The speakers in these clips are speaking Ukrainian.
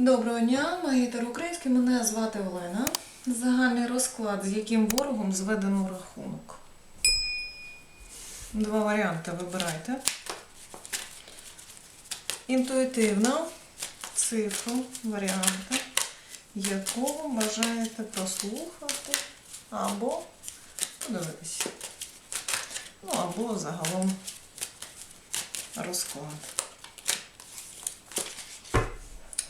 Доброго дня, магітер український. Мене звати Олена. Загальний розклад, з яким ворогом зведено рахунок. Два варіанти вибирайте. Інтуїтивно цифру, варіанти, якого бажаєте прослухати або подивитися. Ну, або загалом розклад.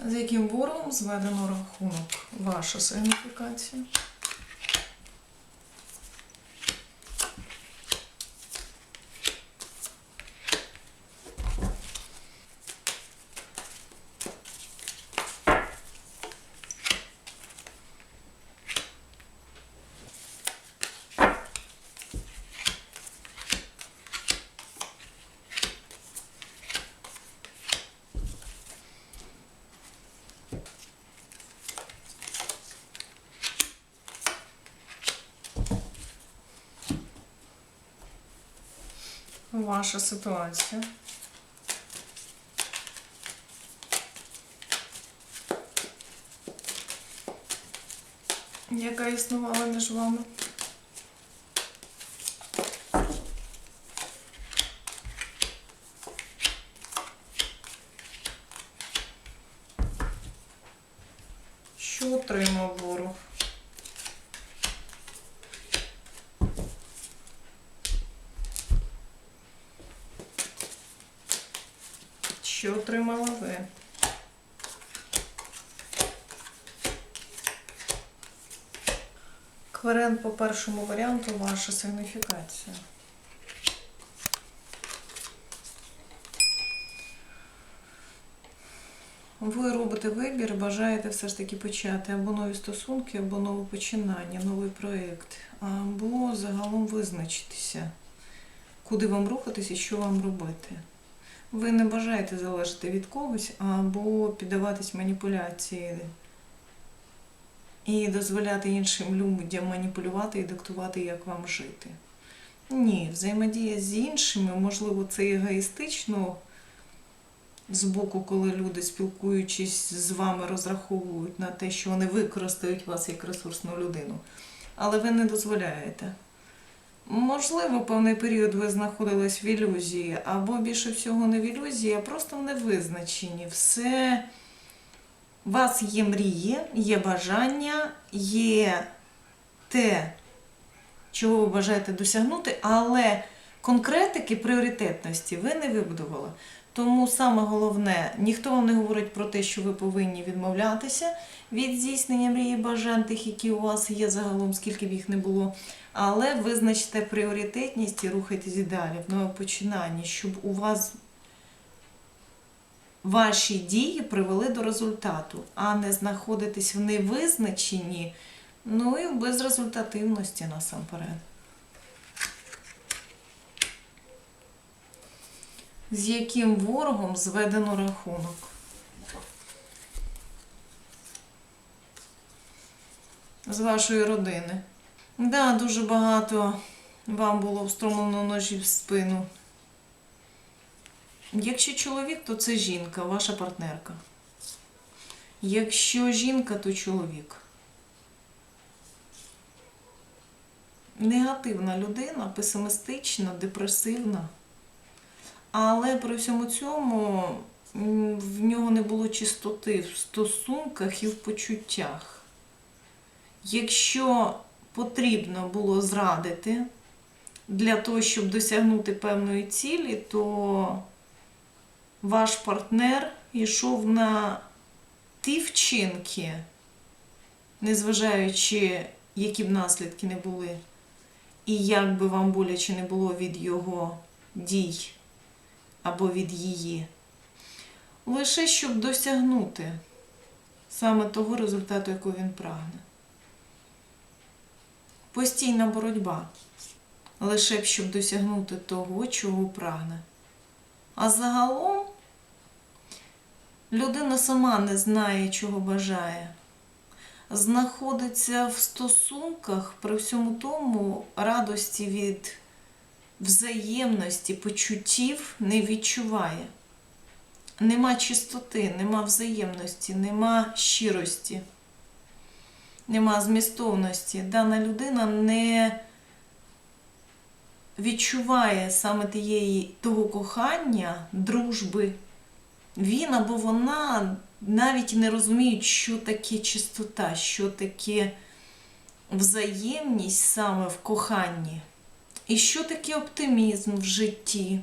З яким ворогом зведено рахунок? Ваша сигніфікація. Ваша ситуація. Яка існувала між вами? Що отримав ворог? Що отримала ви? Кверен по першому варіанту ваша сигніфікація. Ви робите вибір, бажаєте все ж таки почати або нові стосунки, або нове починання, новий проєкт, або загалом визначитися, куди вам рухатися що вам робити. Ви не бажаєте залежати від когось або піддаватись маніпуляції і дозволяти іншим людям маніпулювати і диктувати, як вам жити. Ні, взаємодія з іншими, можливо, це егоїстично з боку, коли люди, спілкуючись з вами, розраховують на те, що вони використають вас як ресурсну людину. Але ви не дозволяєте. Можливо, певний період ви знаходились в ілюзії, або більше всього не в ілюзії, а просто в невизначенні. Все у вас є мрії, є бажання, є те, чого ви бажаєте досягнути, але конкретики пріоритетності ви не вибудували. Тому саме головне, ніхто вам не говорить про те, що ви повинні відмовлятися від здійснення мрії бажань, тих, які у вас є загалом, скільки б їх не було. Але визначте пріоритетність і рухайтесь далі в нове починання, щоб у вас ваші дії привели до результату, а не знаходитись в невизначенні, ну і в безрезультативності насамперед. З яким ворогом зведено рахунок? З вашої родини. Да, дуже багато вам було встромлено ножі в спину. Якщо чоловік, то це жінка, ваша партнерка. Якщо жінка, то чоловік. Негативна людина, песимістична, депресивна. Але при всьому цьому в нього не було чистоти в стосунках і в почуттях. Якщо потрібно було зрадити для того, щоб досягнути певної цілі, то ваш партнер йшов на ті вчинки, незважаючи, які б наслідки не були, і як би вам боляче не було від його дій або від її, лише щоб досягнути саме того результату, якого він прагне. Постійна боротьба, лише б щоб досягнути того, чого прагне. А загалом людина сама не знає, чого бажає. Знаходиться в стосунках при всьому тому радості від взаємності, почуттів не відчуває. нема чистоти, нема взаємності, нема щирості, нема змістовності. Дана людина не відчуває саме тієї, того кохання, дружби. Він або вона навіть не розуміють, що таке чистота, що таке взаємність саме в коханні. І що таке оптимізм в житті,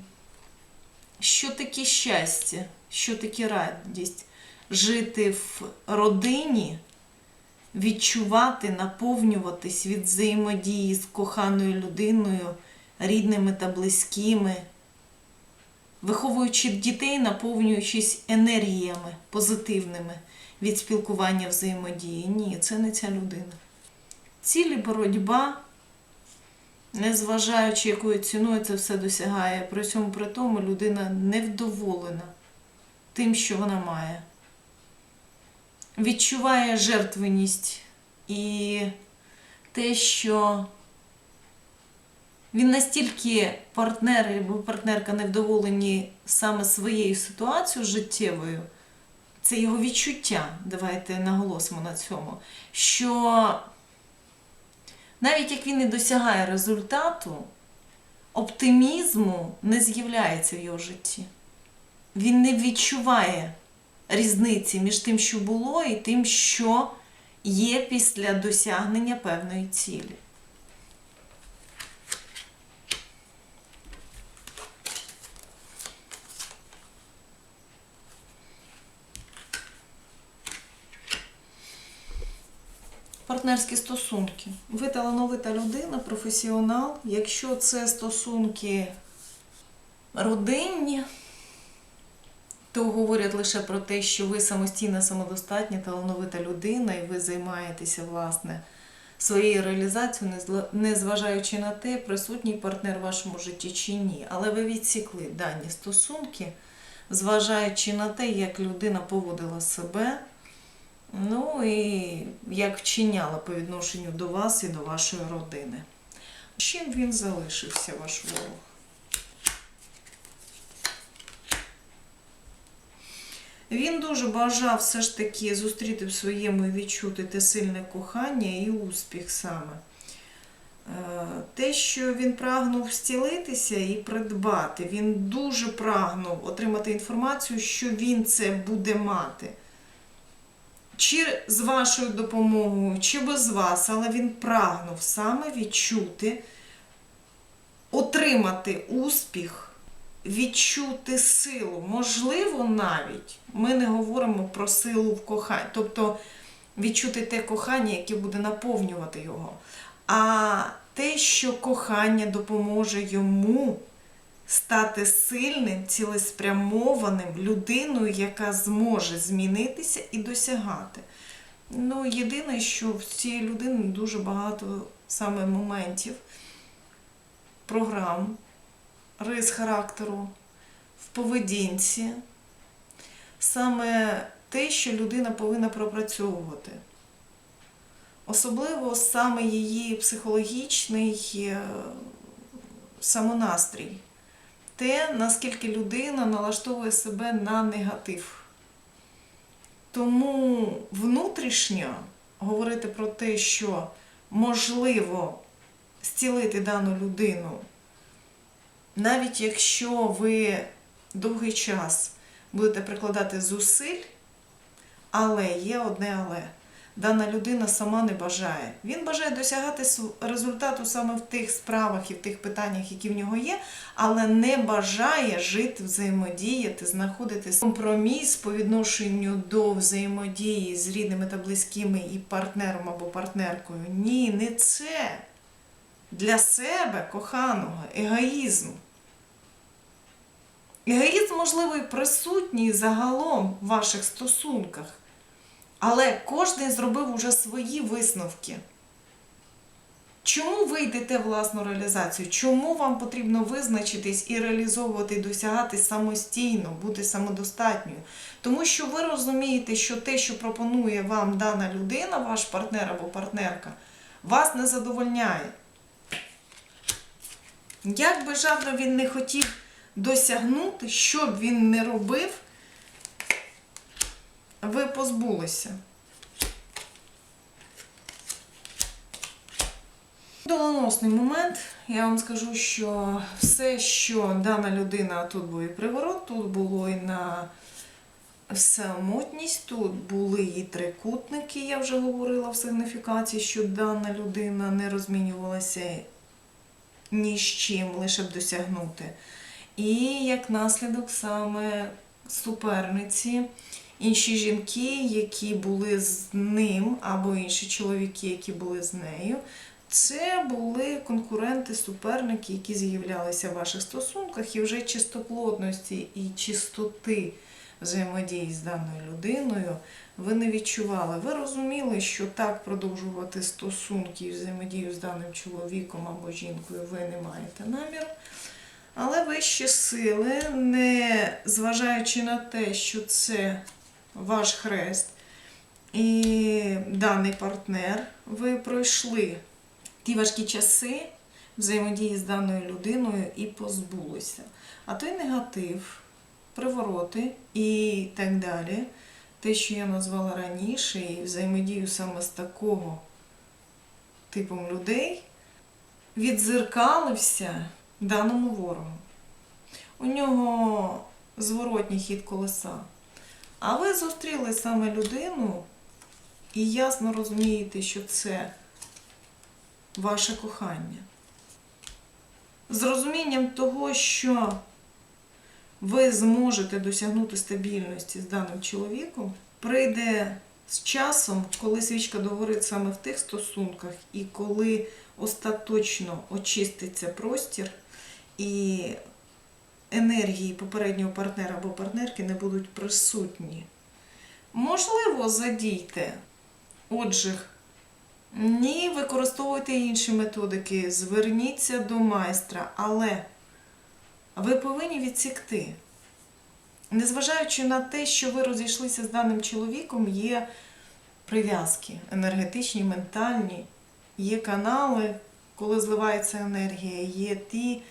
що таке щастя, що таке радість. Жити в родині, відчувати, наповнюватись від взаємодії з коханою людиною, рідними та близькими, виховуючи дітей, наповнюючись енергіями позитивними від спілкування взаємодії. Ні, це не ця людина. Цілі боротьба, незважаючи якою ціною це все досягає, при цьому при тому людина невдоволена тим, що вона має. Відчуває жертвеність і те, що він настільки партнер або партнерка невдоволені саме своєю ситуацією життєвою, це його відчуття, давайте наголосимо на цьому, що навіть як він не досягає результату, оптимізму не з'являється в його житті. Він не відчуває різниці між тим, що було, і тим, що є після досягнення певної цілі. Партнерські стосунки. Ви талановита людина, професіонал. Якщо це стосунки родинні, то говорять лише про те, що ви самостійна, самодостатня, талановита людина, і ви займаєтеся, власне, своєю реалізацією, незважаючи на те, присутній партнер в вашому житті чи ні. Але ви відсікли дані стосунки, зважаючи на те, як людина поводила себе. Ну і як вчиняла по відношенню до вас і до вашої родини. Чим він залишився, ваш ворог? Він дуже бажав все ж таки зустріти в своєму і відчути те сильне кохання і успіх саме. Е, Те, що він прагнув зцілитися і придбати, він дуже прагнув отримати інформацію, що він це буде мати чи з вашою допомогою, чи без вас, але він прагнув саме відчути, отримати успіх, відчути силу. Можливо, навіть ми не говоримо про силу в коханні, тобто відчути те кохання, яке буде наповнювати його. А те, що кохання допоможе йому стати сильним, цілеспрямованим людиною, яка зможе змінитися і досягати. Ну, єдине, що в цієї людини дуже багато саме моментів, програм, рис характеру, в поведінці. Саме те, що людина повинна пропрацьовувати. Особливо саме її психологічний е, самонастрій те, наскільки людина налаштовує себе на негатив. Тому внутрішньо говорити про те, що можливо зцілити дану людину, навіть якщо ви довгий час будете прикладати зусиль, але є одне але. Дана людина сама не бажає. Він бажає досягати результату саме в тих справах і в тих питаннях, які в нього є, але не бажає жити, взаємодіяти, знаходити компроміс по відношенню до взаємодії з рідними та близькими і партнером або партнеркою. Ні, не це. Для себе коханого, егоїзм. Егоїзм, можливо, і присутній загалом в ваших стосунках. Але кожен зробив уже свої висновки. Чому ви йдете власну реалізацію? Чому вам потрібно визначитись і реалізовувати досягати самостійно, бути самодостатньою? Тому що ви розумієте, що те, що пропонує вам дана людина, ваш партнер або партнерка, вас не задовольняє. Як би жадно він не хотів досягнути, що б він не робив, ви позбулися. Доленосний момент. Я вам скажу, що все, що дана людина тут був і приворот, тут було і на самотність, тут були і трикутники, я вже говорила в сигніфікації, що дана людина не розмінювалася ні з чим, лише б досягнути. І як наслідок саме суперниці, інші жінки, які були з ним, або інші чоловіки, які були з нею, це були конкуренти, суперники, які з'являлися в ваших стосунках, і вже чистоплотності і чистоти взаємодії з даною людиною ви не відчували. Ви розуміли, що так продовжувати стосунки і взаємодію з даним чоловіком або жінкою ви не маєте наміру. Але вищі сили, не зважаючи на те, що це ваш хрест і даний партнер, ви пройшли ті важкі часи взаємодії з даною людиною і позбулися. А той негатив, привороти і так далі, те, що я назвала раніше, і взаємодію саме з такого типом людей, відзеркалився даному ворогу. У нього зворотній хід колеса. А ви зустріли саме людину і ясно розумієте, що це ваше кохання. З розумінням того, що ви зможете досягнути стабільності з даним чоловіком, прийде з часом, коли свічка догорить саме в тих стосунках, і коли остаточно очиститься простір, і енергії попереднього партнера або партнерки не будуть присутні. Можливо, задійте отжиг. Ні, використовуйте інші методики, зверніться до майстра, але ви повинні відсікти. Незважаючи на те, що ви розійшлися з даним чоловіком, є прив'язки енергетичні, ментальні, є канали, коли зливається енергія, є ті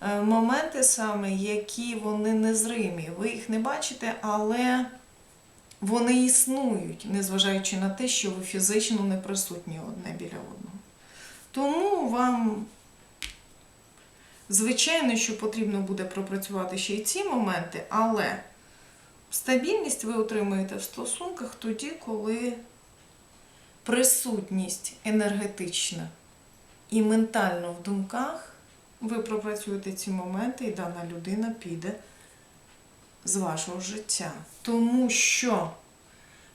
моменти саме, які вони незримі. Ви їх не бачите, але вони існують, незважаючи на те, що ви фізично не присутні одне біля одного. Тому вам, звичайно, що потрібно буде пропрацювати ще й ці моменти, але стабільність ви отримуєте в стосунках тоді, коли присутність енергетична і ментально в думках, ви пропрацюєте ці моменти, і дана людина піде з вашого життя. Тому що,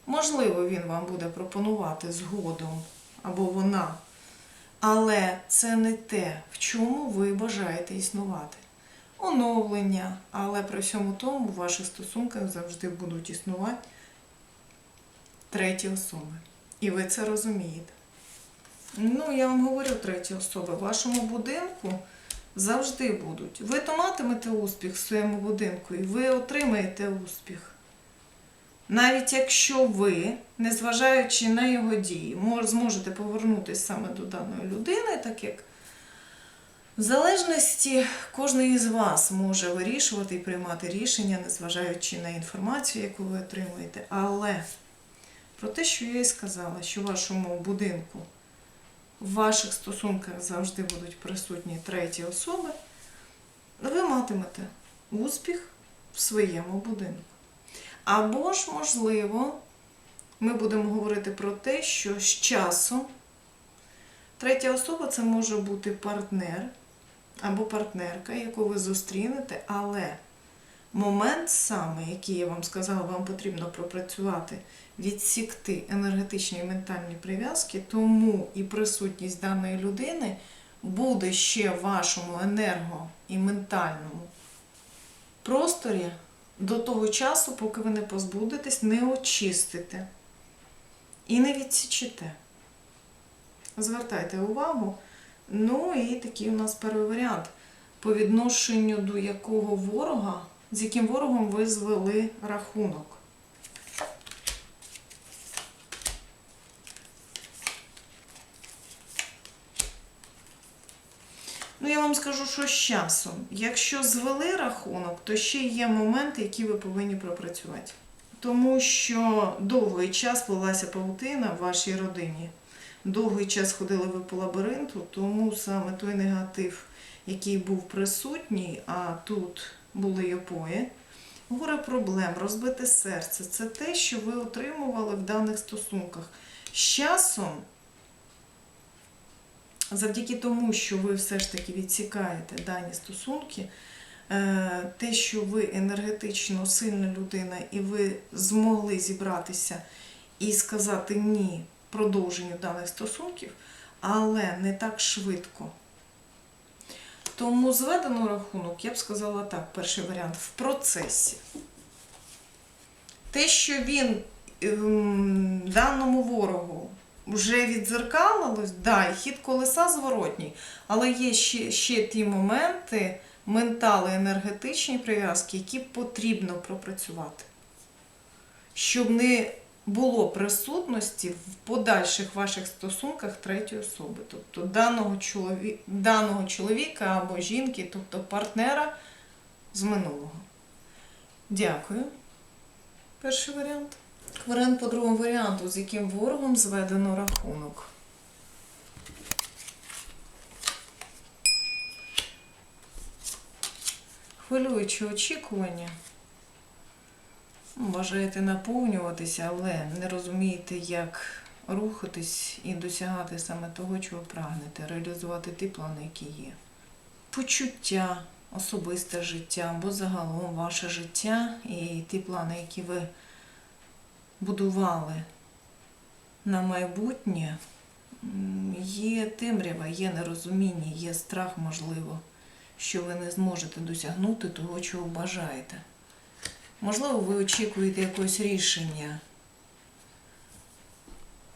можливо, він вам буде пропонувати згодом, або вона, але це не те, в чому ви бажаєте існувати. Оновлення, але при всьому тому в ваших стосунках завжди будуть існувати треті особи. І ви це розумієте. Ну, я вам говорю треті особи. В вашому будинку завжди будуть. Ви то матимете успіх в своєму будинку, і ви отримаєте успіх. Навіть якщо ви, незважаючи на його дії, зможете повернутися саме до даної людини, так як в залежності кожен із вас може вирішувати і приймати рішення, незважаючи на інформацію, яку ви отримуєте. Але про те, що я і сказала, що в вашому будинку в ваших стосунках завжди будуть присутні треті особи, ви матимете успіх в своєму будинку. Або ж, можливо, ми будемо говорити про те, що з часом третя особа це може бути партнер або партнерка, яку ви зустрінете, але момент саме, який я вам сказала, вам потрібно пропрацювати, відсікти енергетичні і ментальні прив'язки, тому і присутність даної людини буде ще в вашому енерго і ментальному просторі до того часу, поки ви не позбудетесь, не очистите і не відсічите. Звертайте увагу. Ну і такий у нас перший варіант. По відношенню до якого ворога, з яким ворогом ви звели рахунок. Ну, я вам скажу, що з часом. Якщо звели рахунок, то ще є моменти, які ви повинні пропрацювати. Тому що довгий час плелася павутина в вашій родині. Довгий час ходили ви по лабіринту, тому саме той негатив, який був присутній, а тут були опої, горе проблем, розбите серце це те, що ви отримували в даних стосунках. З часом, завдяки тому, що ви все ж таки відсікаєте дані стосунки, е, те, що ви енергетично сильна людина, і ви змогли зібратися і сказати ні продовженню даних стосунків, але не так швидко. Тому зведено рахунок, я б сказала так, перший варіант, в процесі. Те, що він ем, даному ворогу вже відзеркалилось, да, і хід колеса зворотній, але є ще, ще ті моменти, ментали, енергетичні прив'язки, які потрібно пропрацювати. Щоб не було присутності в подальших ваших стосунках третьої особи, тобто даного, чолові... даного чоловіка або жінки, тобто партнера з минулого. Дякую. Перший варіант. Варіант по другому варіанту, з яким ворогом зведено рахунок. Хвилюючі очікування. Бажаєте наповнюватися, але не розумієте, як рухатись і досягати саме того, чого прагнете, реалізувати ті плани, які є. Почуття, особисте життя або загалом ваше життя і ті плани, які ви будували на майбутнє, є темрява, є нерозуміння, є страх, можливо, що ви не зможете досягнути того, чого бажаєте. Можливо, ви очікуєте якогось рішення.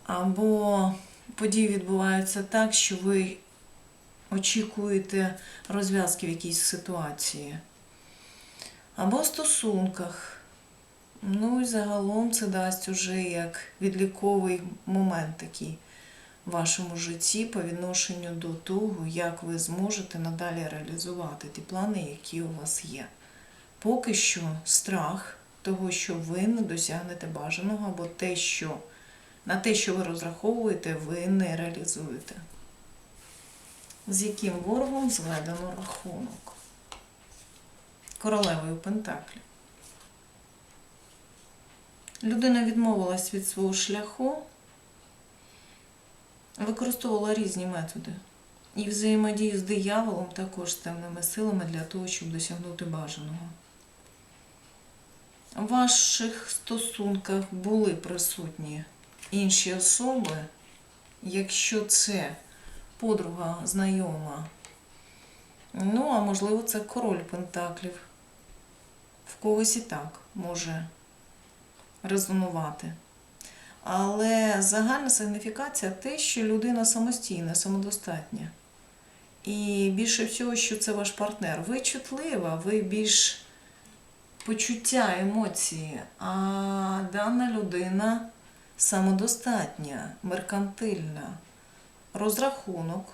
Або події відбуваються так, що ви очікуєте розв'язки в якійсь ситуації. Або в стосунках. Ну і загалом це дасть уже як відліковий момент такий в вашому житті по відношенню до того, як ви зможете надалі реалізувати ті плани, які у вас є. Поки що страх того, що ви не досягнете бажаного, або те, що на те, що ви розраховуєте, ви не реалізуєте. З яким ворогом зведено рахунок? Королевою Пентаклі. Людина відмовилась від свого шляху, використовувала різні методи. І взаємодію з дияволом також з темними силами для того, щоб досягнути бажаного. В ваших стосунках були присутні інші особи, якщо це подруга, знайома, ну, а можливо, це король Пентаклів. В когось і так може резонувати. Але загальна сигніфікація те, що людина самостійна, самодостатня. І більше всього, що це ваш партнер. Ви чутлива, ви більш почуття, емоції, а дана людина самодостатня, меркантильна, розрахунок,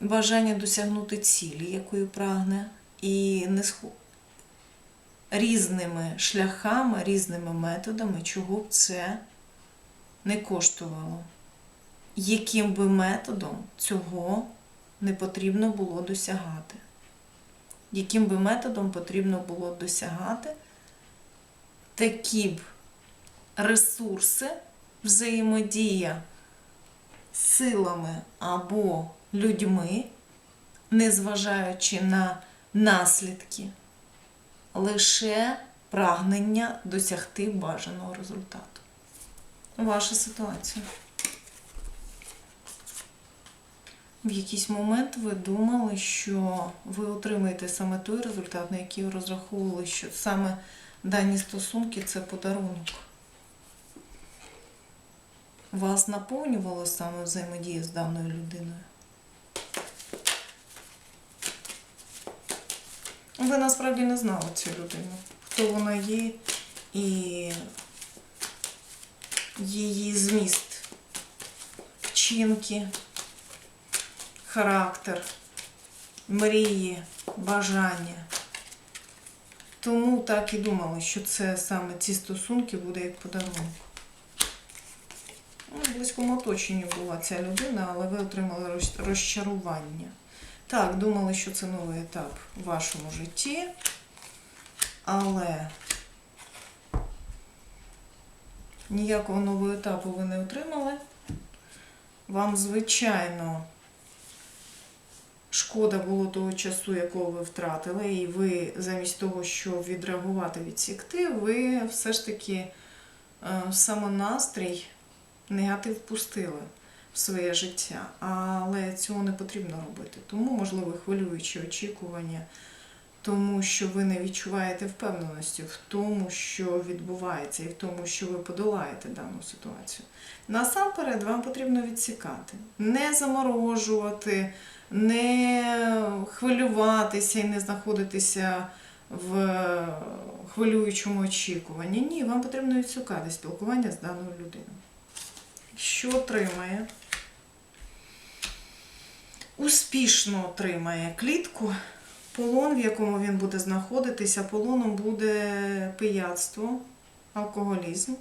бажання досягнути цілі, якої прагне, і не схо... різними шляхами, різними методами, чого б це не коштувало. Яким би методом цього не потрібно було досягати? Яким би методом потрібно було досягати такі б ресурси, взаємодія силами або людьми, незважаючи на наслідки, лише прагнення досягти бажаного результату. Ваша ситуація. В якийсь момент ви думали, що ви отримаєте саме той результат, на який розраховували, що саме дані стосунки це подарунок. Вас наповнювало саме взаємодія з даною людиною? Ви насправді не знали цю людину, хто вона є і її зміст, вчинки, характер, мрії, бажання. Тому так і думали, що це саме ці стосунки буде як подарунок. Ну, в близькому оточенні була ця людина, але ви отримали розчарування. Так, думали, що це новий етап в вашому житті, але ніякого нового етапу ви не отримали. Вам, звичайно, шкода було того часу, якого ви втратили, і ви замість того, щоб відреагувати, відсікти, ви все ж таки е, самонастрій, негатив пустили в своє життя. Але цього не потрібно робити. Тому, можливо, хвилюючі очікування, тому що ви не відчуваєте впевненості в тому, що відбувається, і в тому, що ви подолаєте дану ситуацію. Насамперед вам потрібно відсікати, не заморожувати, не хвилюватися і не знаходитися в хвилюючому очікуванні. Ні, вам потрібно відсікати спілкування з даною людиною. Що отримає? Успішно отримає клітку. Полон, в якому він буде знаходитися, полоном буде пияцтво, алкоголізм.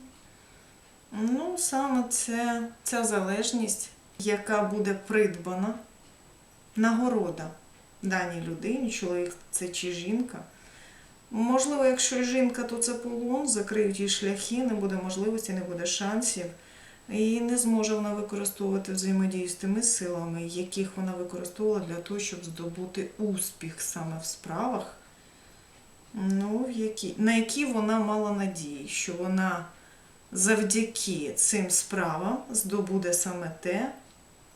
Ну, саме це, ця залежність, яка буде придбана, нагорода даній людині, чоловік це чи жінка. Можливо, якщо жінка, то це полон, закриють їй шляхи, не буде можливості, не буде шансів. І не зможе вона використовувати взаємодію з тими силами, яких вона використовувала для того, щоб здобути успіх саме в справах, ну, які, на які вона мала надії, що вона завдяки цим справам здобуде саме те,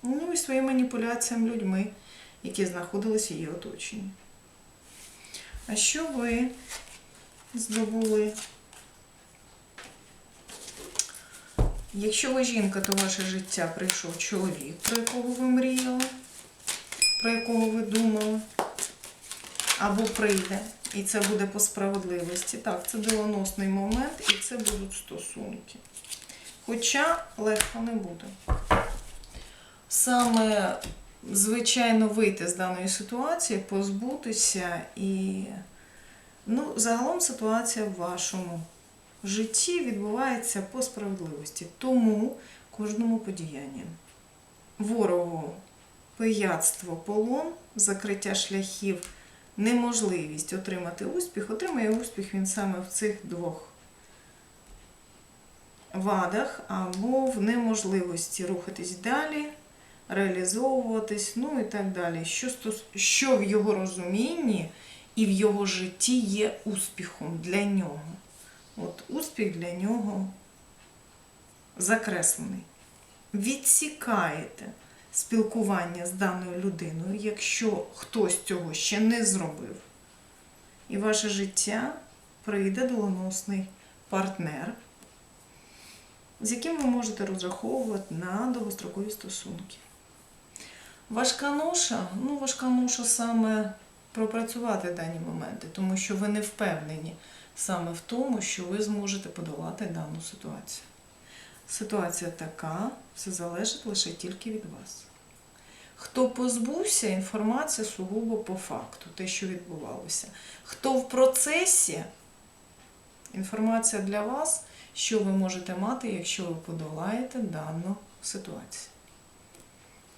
ну і своїм маніпуляціям людьми, які знаходилися в її оточенні. А що ви здобули? Якщо ви жінка, то ваше життя прийшов чоловік, про якого ви мріяли, про якого ви думали, або прийде. І це буде по справедливості. Так, це доленосний момент і це будуть стосунки. Хоча легко не буде. Саме, звичайно, вийти з даної ситуації, позбутися і. Ну, загалом ситуація в вашому житті відбувається по справедливості. Тому кожному подіянню. Ворогу пияцтво, полон, закриття шляхів, неможливість отримати успіх, отримає успіх він саме в цих двох вадах або в неможливості рухатись далі, реалізовуватись, ну і так далі. Що, стос... що в його розумінні і в його житті є успіхом для нього. От успіх для нього закреслений. Відсікаєте спілкування з даною людиною, якщо хтось цього ще не зробив. І ваше життя прийде доленосний партнер, з яким ви можете розраховувати на довгострокові стосунки. Важка ноша, ну важка ноша саме пропрацювати дані моменти, тому що ви не впевнені саме в тому, що ви зможете подолати дану ситуацію. Ситуація така, все залежить лише тільки від вас. Хто позбувся, інформація сугубо по факту, те, що відбувалося. Хто в процесі, інформація для вас, що ви можете мати, якщо ви подолаєте дану ситуацію.